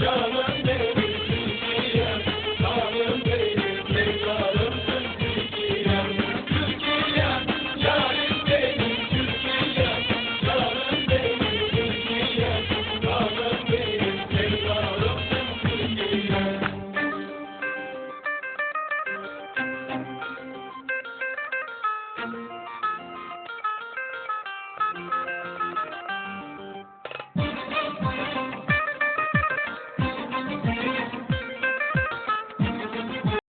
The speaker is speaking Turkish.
canım